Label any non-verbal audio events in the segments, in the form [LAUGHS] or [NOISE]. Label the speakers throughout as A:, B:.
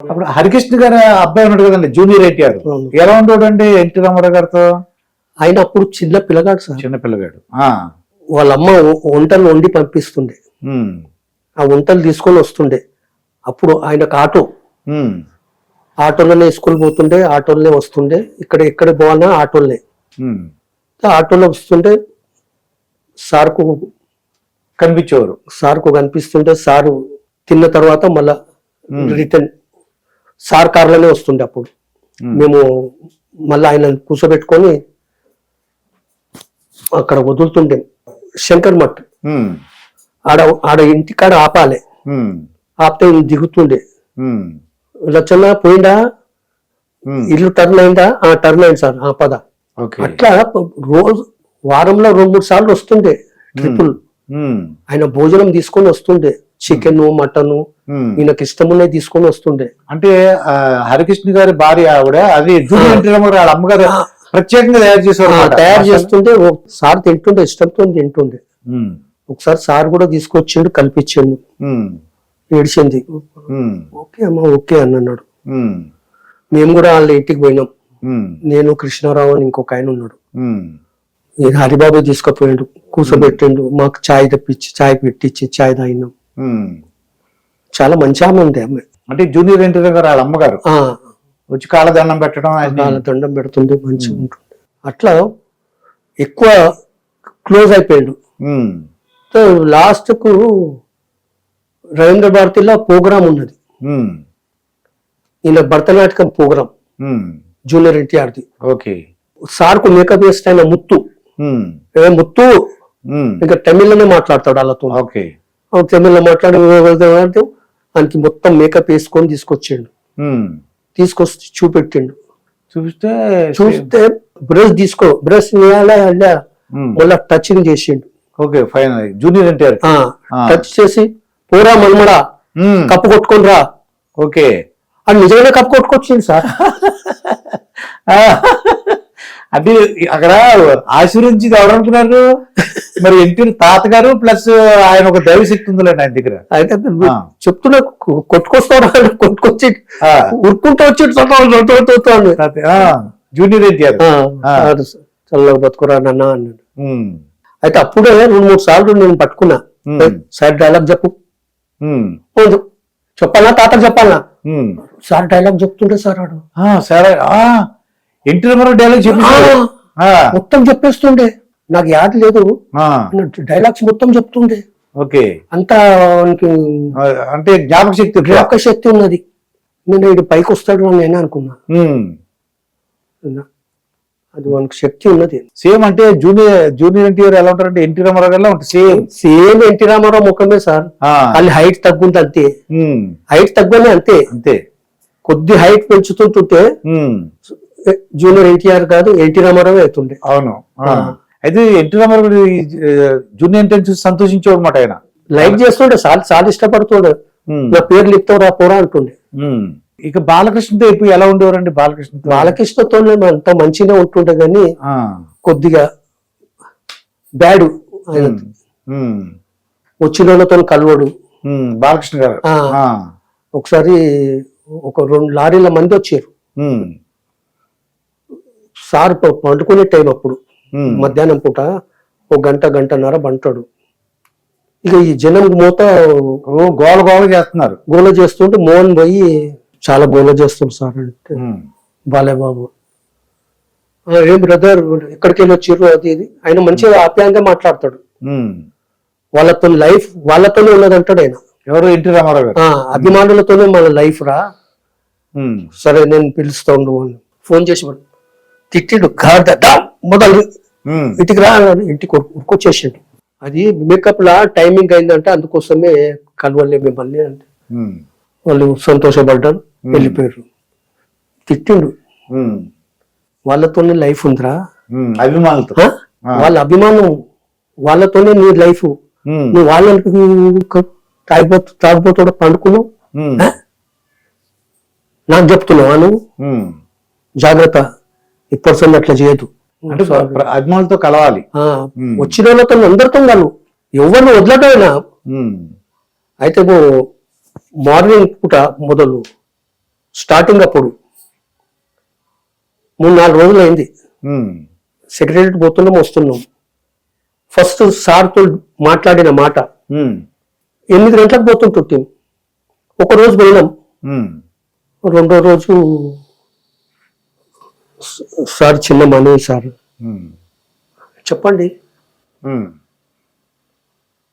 A: అప్పుడు హరికృష్ణ గారు అబ్బాయి ఉన్నాడు కదండి జూనియర్ ఎన్టీఆర్. ఎలా ఉండేవాడు అండి ఎన్టీ రామారావు గారితో?
B: ఆయన అప్పుడు చిన్న పిల్లగాడు సార్.
A: చిన్న పిల్లగాడు.
B: వాళ్ళ అమ్మ వంటలు వండి పంపిస్తుండే. ఆ వంటలు తీసుకొని వస్తుండే. అప్పుడు ఆయనకు ఆటో. ఆటోలోనే స్కూల్ పోతుండే ఆటోలోనే వస్తుండే. ఇక్కడ ఎక్కడ పోవాలన్నా ఆటోలోనే.
A: ఉమ్.
B: ఆటోలో వస్తుంటే సార్కు
A: కనిపించేవారు.
B: సార్కు కనిపిస్తుంటే సారు తిన్న తర్వాత మళ్ళా. రిటర్న్ సార్ కార్లోనే వస్తుండే అప్పుడు. మేము. మళ్ళీ ఆయన కూర్చోబెట్టుకొని అక్కడ వదులుతుండే. శంకర్ మఠ్. ఆడ ఆడ ఇంటికాడ ఆపాలి. ఆపితే దిగుతుండే. లచ్చన్న పోయిందా. ఇల్లు టర్న్ అయిందా? ఆ టర్న్ అయింది సార్ ఆ పద. అట్లా రోజు వారంలో రెండు మూడు సార్లు వస్తుండే ట్రిపుల్. ఆయన భోజనం తీసుకొని వస్తుండే. Chicken mutton
A: um.
B: ఈయనకి ఇష్టమున్నాయి తీసుకొని వస్తుండే.
A: అంటే హరికృష్ణ గారి భార్య ఆవిడ అది వాళ్ళ అమ్మగారు. ప్రత్యేకంగా తయారు చేసేవారు అన్నమాట.
B: తయారు చేస్తుంటే సార్ తింటుండే ఇష్టంతో తింటుండే.
A: ఉమ్,
B: ఒకసారి సార్ కూడా తీసుకొచ్చిండు కల్పించిండు. ఏడిచింది. ఓకే అమ్మా ఓకే అని అన్నాడు మేము కూడా వాళ్ళ ఇంటికి పోయినాం. నేను కృష్ణారావు అని ఇంకొక ఆయన ఉన్నాడు. హరిబాబు తీసుకుపోయిండు కూర్చోబెట్టిండు మాకు చాయ్ తెప్పించి చాయ్ పెట్టించి చాయ్ తాగినాం. చాలా మంచి ఆమె ఉండే ఆమె.
A: అంటే జూనియర్ ఎన్టీ రామారావు వాళ్ళ అమ్మగారు? వచ్చి కాళ్ళదండం పెట్టడం అన్ని.
B: వాళ్ళ దండం పెడుతుండే మంచిగా ఉంటుండే అట్లా ఎక్కువ క్లోజ్ అయిపోయాడు.
A: ఉమ్,
B: లాస్ట్కు రవీంద్ర భారతిలో ప్రోగ్రామ్ ఉన్నది. ఈయన భరతనాట్యం ప్రోగ్రామ్. జూనియర్ ఎన్టీఆర్ది.
A: ఓకే.
B: సార్కు మేకప్ వేస్తే ఆయన ముత్తు. ముత్తు. ఇంకా తమిళ్ళోనే మాట్లాడతాడు వాళ్ళతో.
A: ఓకే.
B: తమిళ్ళో మాట్లాడి అంటే ఆయనకి మొత్తం మేకప్ వేసుకొని తీసుకొచ్చిండు. తీసుకొచ్చి చూపెట్టిండు.
A: చూస్తే
B: చూస్తే బ్రష్ తీసుకో బ్రష్ మళ్ళా టచింగ్ చేసిండు.
A: ఓకే ఫైన్ జూనియర్ ఎన్టీఆర్
B: ఆ. టచ్ చేసి పోరా మన్మడా కప్పు కొట్టుకొని రా.
A: ఓకే.
B: అని నిజంగానే కప్పు కొట్టుకొచ్చింది సార్. [LAUGHS]
A: అంటే అక్కడ ఆశీర్వించింది ఎవరు అనుకున్నారు? మరి ఎన్టీఆర్ తాతగారు ప్లస్ ఆయన ఒక దైవశక్తి ఉందిలేండి ఆయన దగ్గర.
B: చెప్తున్నా కొట్టుకొస్తాడు కొట్టుకొచ్చి ఉరుక్కుంటూ వచ్చి
A: ఆ, జూనియర్ ఎన్టీఆర్.
B: చల్లగా బతుకురా నాన్న అన్నాడు. అయితే అప్పుడే రెండు మూడు సార్లు నేను పట్టుకున్నా.
A: ఉమ్,
B: "ఏయ్, సార్ డైలాగ్ చెప్పు. పోదు. చెప్పాలా? తాత చెప్పాలా. సార్ డైలాగ్ చెప్తుంటే సార్ ఆడు.
A: సరే ఎన్టీ రామారావు డైలాగ్
B: మొత్తం చెప్పేస్తుండే. నాకు యాद లేదు. డైలాగ్స్ మొత్తం చెప్తుండే.
A: ఓకే.
B: అంత
A: అంటే జ్ఞాపక శక్తి.
B: జ్ఞాపక శక్తి ఉన్నది. నేను ఇది పైకి వస్తాడు అని నేనే అనుకున్నా. అది వానికి శక్తి ఉన్నది.
A: సేమ్ అంటే జూనియర్ జూనియర్ ఎన్టీఆర్ ఎలా ఉంటారంటే ఎన్టీ రామారావు గారు ఉంటుంది సేమ్.
B: సేమ్ ఎన్టీ రామారావు ముఖమే సార్. వాళ్ళు హైట్ తగ్గుంది అంతే. హైట్ తగ్గనే అంతే.
A: అంతే.
B: కొద్ది హైట్ పెంచుతుంటుంటే జూనియర్ ఎన్టీఆర్ కాదు ఎన్టీ రామారావు అవుతుండే.
A: అవును. అయితే ఎన్టీ రామారావు జూనియర్ ఎన్టీఆర్ చూసి సంతోషించేవాడు అనమాట ఆయన.
B: లైక్ చేస్తుండే చాలా చాలా ఇష్టపడుతుండే. నా పేరు లిప్తావు రా పోరా అంటుండే.
A: ఇక బాలకృష్ణతో ఇప్పుడు ఎలా ఉండేవారండి బాలకృష్ణతో?
B: బాలకృష్ణతో? అంత మంచిగా ఉంటుండే కానీ కొద్దిగా బ్యాడ్ వచ్చిన వాళ్ళతో కలవడు.
A: బాలకృష్ణ గారు.
B: ఒకసారి ఒక రెండు లారీల మంది వచ్చారు. సార్ పండుకునే టైం అప్పుడు మధ్యాహ్నం పూట ఒక గంట గంటన్నర బంటాడు ఇక ఈ జనం మూత
A: గోల గోల చేస్తున్నారు.
B: గోల చేస్తుంటే మోహన్ పోయి చాలా గోల చేస్తుంది సార్ అంటే బాలయ్య బాబు. "ఆ, ఏం బ్రదర్ ఎక్కడికి వెళ్ళి వచ్చిర్రు? అది ఇది. ఆయన మంచిగా ఆప్యాయంగా మాట్లాడతాడు. వాళ్ళతో లైఫ్ వాళ్ళతోనే ఉన్నదంటాడు ఆయన.
A: ఎవరు ఎన్టీ రామారావు గారు?
B: "ఆ, అభిమానులతోనే మన లైఫ్ రా. సరే నేను పిలుస్తా ఉండు ఫోన్ చేసి వాడు తిట్టిడు. గాడిద దా మొదలు. ఇంటికి రా. ఇంటికి ఉరు- ఉరుకొచ్చేసిండు అది మేకప్ లా టైమింగ్ అయిందంటే అందుకోసమే కలవలే మిమ్మల్ని అంటే. వాళ్ళు సంతోషపడ్డారు వెళ్ళిపోయారు. తిట్టిండు. వాళ్ళతోనే లైఫ్ ఉందిరా.
A: అభిమానులతో?
B: వాళ్ళ అభిమానం వాళ్ళతోనే నీ లైఫ్ నువ్వు వాళ్ళకి తాగిపోతు తాగిపోతాడు పండుకున్నావు? ఆ? నాకు చెప్తున్నావా నువ్వు. జాగ్రత్త. ఇప్పటి అట్లా చేయదు
A: అంటే అభిమానులతో కలవాలి.
B: వచ్చిన వాళ్ళతో అందరితో కలు ఎవరిని వదలటైనా అయితే మార్నింగ్ పూట మొదలు స్టార్టింగ్ అప్పుడు మూడు నాలుగు రోజులు అయింది. సెక్రటరీ పోతున్నాం వస్తున్నాం. ఫస్ట్ సార్తో మాట్లాడిన మాట. ఎనిమిది గంటలకు పోతుంటుంటాం ఒక రోజు పోయినాం. రెండో రోజు "స- సార్ చిన్న మనవి సార్. చెప్పండి.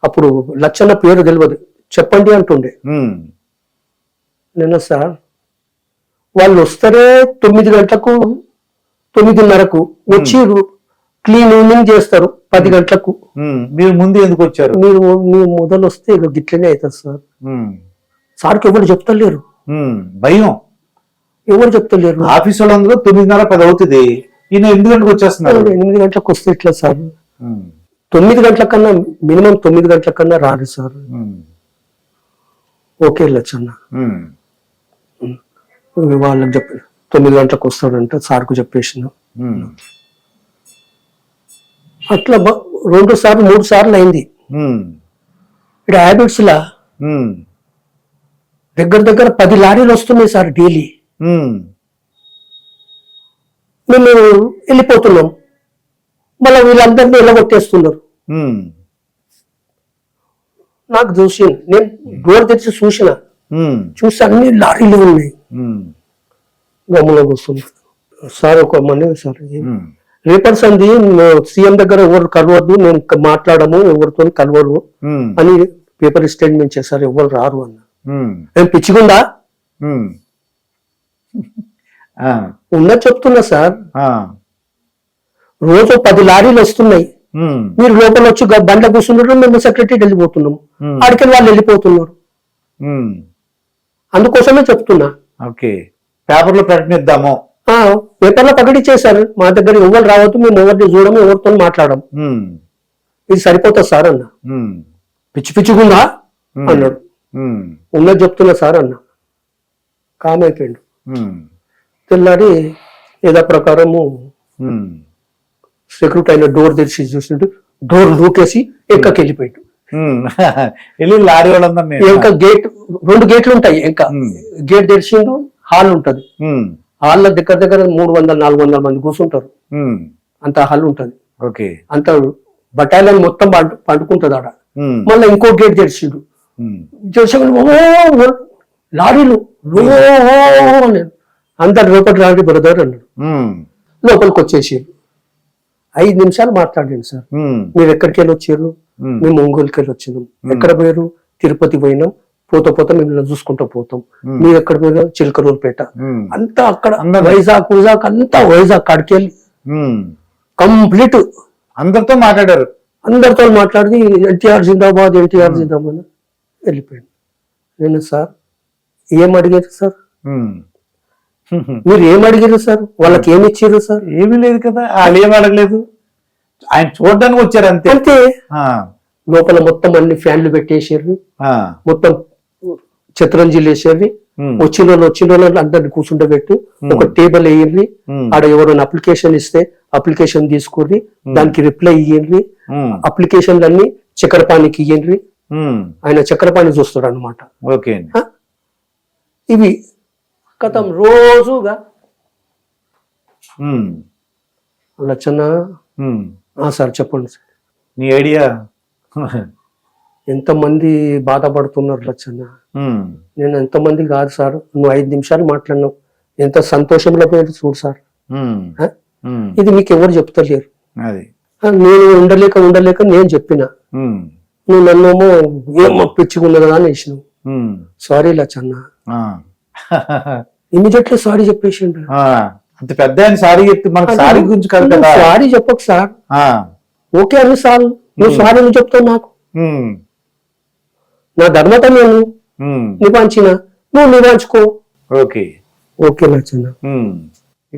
B: అప్పుడు లచ్చన్న పేరు తెలియదు చెప్పండి అంటుండే.
A: ఉమ్,
B: నేను సార్ వాళ్ళు వస్తారే తొమ్మిది గంటలకు తొమ్మిదిన్నరకు వచ్చి క్లీనింగ్ చేస్తారు పది గంటలకు.
A: మీరు ముందు ఎందుకు వచ్చారు?
B: మీరు మీరు మొదలు వస్తే గిట్లనే అవుతుంది సార్. సార్కి ఎవరు చెప్తలేరు.
A: భయం.
B: ఎవరు చెప్తలేరు?
A: ఆఫీస్ వాళ్ళందరూ తొమ్మిదిన్నర పది అవుతుంది. ఈయన ఎనిమిది గంటలకు వచ్చేస్తున్నారు.
B: ఎనిమిది గంటలకు వస్తే ఇట్లా సార్ తొమ్మిది గంటల కన్నా మినిమం తొమ్మిది గంటల కన్నా రారు సార్. ఓకే లచ్చన్న. వాళ్ళకి చెప్పి తొమ్మిది గంటలకు వస్తాడంట సార్కు చెప్పేసిన. అట్లా రెండు సార్లు మూడు సార్లు అయింది. ఇక్కడ హ్యాబిట్స్ లా దగ్గర దగ్గర పది లారీలు వస్తున్నాయి సార్ డైలీ. మేము వెళ్ళిపోతున్నాం. మళ్ళీ వీళ్ళందరినీ వెళ్ళగొట్టేస్తున్నారు నాకు చూసి నేను డోర్ తెరిచి చూసిన. చూసి అన్ని లారీలు ఉన్నాయి.
A: ఉమ్,
B: గమ్ములో కూర్చుంది సార్ ఒక మనవి సార్ రేపటి సంది సీఎం దగ్గర ఎవరు కలవద్దు నేను మాట్లాడము ఎవరితో కలవరు అని పేపర్ స్టేట్మెంట్ చేశారు ఎవరు రారు అన్న. నేను పిచ్చిగుందా? ఉన్నది చెప్తున్నా సార్. రోజు పది లారీలు వస్తున్నాయి. మీరు లోపల వచ్చి బండ్ల కూర్చున్నారు మేము సెక్రటరీ వెళ్ళిపోతున్నాం
A: ఉమ్,
B: ఆడికి వాళ్ళు వెళ్ళిపోతున్నారు. అందుకోసమే చెప్తున్నా.
A: ఓకే. పేపర్లో ప్రకటిద్దాము.
B: పేపర్లో ప్రకటించేశారు మా దగ్గర ఎవరు రావద్దు మేము ఎవరిని చూడము ఎవరితో మాట్లాడము. ఇది సరిపోతుంది సార్ అన్న. పిచ్చి పిచ్చిగుందా? అన్నాడు. ఉన్నది చెప్తున్నా సార్ అన్న. కామైపోయిండు.
A: ఉమ్,
B: తెల్లారి ఏదో ప్రకారము సెక్యూరిటీ అయిన డోర్ తెరిచి చూసిండు. డోర్ లూకేసి ఎక్కకి వెళ్ళిపోయాడు. [LAUGHS]
A: వెళ్ళి లారీ వాళ్ళందరూ నేను
B: ఇంకా గేట్ రెండు గేట్లు ఉంటాయి ఇంకా గేట్ తెరిచిండు హాల్ ఉంటది. హాల్లో దగ్గర దగ్గర మూడు వందల నాలుగు వందల మంది కూర్చుంటారు. అంత హాల్ ఉంటది.
A: ఓకే.
B: అంత బటాలియన్ మొత్తం పండు పండుకుంటది ఆడ. మళ్ళీ ఇంకో గేట్ తెరిచిండు. ఓ, లారీలు ఓ అని అందరు లోపల రాండి బ్రదర్ అన్నాడు. లోపలికి వచ్చేసి ఐదు నిమిషాలు మాట్లాడండి సార్. మీరు ఎక్కడికి వెళ్ళి వచ్చారు? మేము. ఒంగోలుకి వెళ్ళి వచ్చినాం ఎక్కడ పోయారు? తిరుపతి పోయినాం. పోతా పోతా మిమ్మల్ని చూసుకుంటూ పోతాం. మీరు ఎక్కడ పోయారు? చిలకలూరుపేట.
A: ఉమ్,
B: అంతా అక్కడ. వైజాగ్ వైజాగ్ అంతా వైజాగ్ కాడికి వెళ్ళి. కంప్లీట్.
A: అందరితో మాట్లాడారు.
B: అందరితో మాట్లాడి ఎన్టీఆర్ జిందాబాద్ ఎన్టీఆర్ జిందాబాద్ వెళ్ళిపోయాడు. నేను సార్ ఏం అడిగారు సార్. [LAUGHS] మీరు ఏం అడిగారు సార్? వాళ్ళకి ఏమి ఇచ్చారు సార్?
A: ఏమీ లేదు కదా వాళ్ళు ఏం అడగలేదు. ఆయన చూడడానికి వచ్చారు అంతే.
B: అంతే. లోపల మొత్తం అన్ని ఫ్యాన్లు పెట్టేసారు మొత్తం చిత్రంజీలు వేసేది
A: ఉమ్,
B: వచ్చిన వాళ్ళు వచ్చిన వాళ్ళు అందరిని కూర్చుండబెట్టి ఒక టేబుల్ వేయండి. ఆడ ఎవరైనా అప్లికేషన్ ఇస్తే అప్లికేషన్ తీసుకుర్రి. దానికి రిప్లై ఇయ్యండి.
A: ఉమ్,
B: అప్లికేషన్లన్నీ చక్రపాణికి ఇయ్యండి. ఆయన చక్రపాణి చూస్తాడు అనమాట ఇవి కథం రోజుగా. లచ్చన్న సార్ చెప్పండి సార్.
A: నీ ఐడియా?
B: ఎంతమంది బాధపడుతున్నారు లచ్చన్న? నేను ఎంతమంది కాదు సార్ నువ్వు ఐదు నిమిషాలు మాట్లాడినావు. ఎంత సంతోషంలో పోయింది చూడు సార్. ఇది మీకు ఎవరు చెప్తలేరు. నేను ఉండలేక ఉండలేక నేను చెప్పిన. నువ్వు నన్నేమో ఏమో పిచ్చిగున్నది కదా అని వేసినావు. సారీ లచ్చన్న. ఇమీడియట్లీ సారీ చెప్పేసిండు
A: అంత పెద్ద ఆయన సారీ చెప్తే మనకు సారీ గురించి కాదు కదా?
B: సారీ చెప్పకు సార్. ఓకే అని సార్ నువ్వు సారీ నువ్వు చెప్తావు నాకు నా ధర్మత నేను.
A: ఉమ్,
B: నివాంచిన నువ్వు నివాంచుకో
A: ఓకే.
B: ఓకే
A: ఉమ్.